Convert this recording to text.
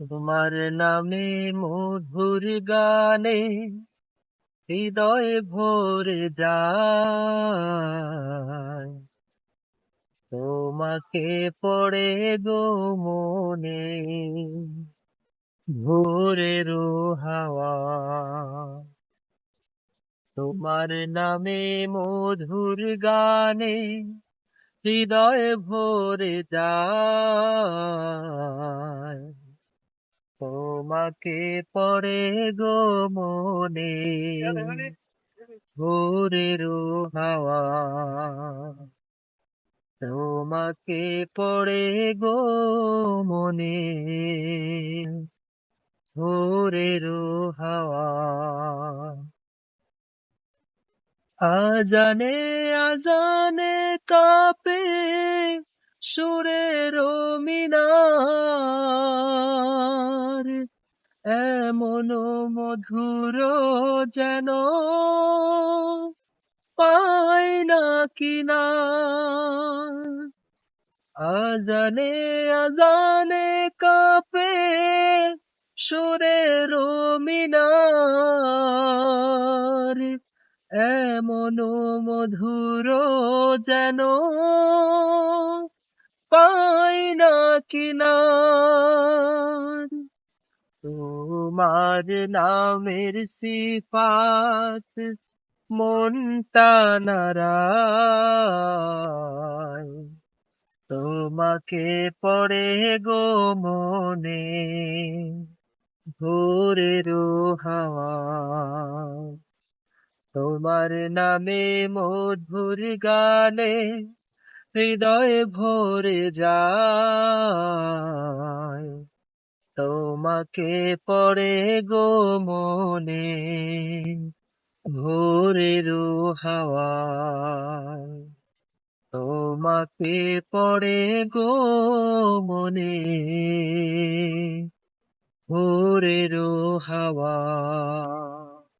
তোমার নামে মধুর গানে হৃদয় ভরে যায়। তোমাকে পড়ে গো মনে ভোরের হাওয়া। তোমার নামে মধুর গানে হৃদয় ভরে যায়। তোমাকে পড়ে গো মনে। ভোরের হাওয়া তোমাকে পড়ে গো মনে। ভোরের হাওয়া আজানে আজানে কাপে সুরের মিনার এমন মধুর যেন পাই না কিনা। আজানে আজানে কাপে সুরের মিনার। এমন মধুর যেন পাই না কিনার তোমার নামের সিফাত মনটা তোমাকে পড়ে গো মনে ভোরের হাওয়া তোমার নামে মধুর গানে হৃদয় ভরে যায়। তোমাকে পড়ে গো মনে ভোরের হাওয়া তোমাকে পড়ে গো মনে ভোরে ভোরের হাওয়া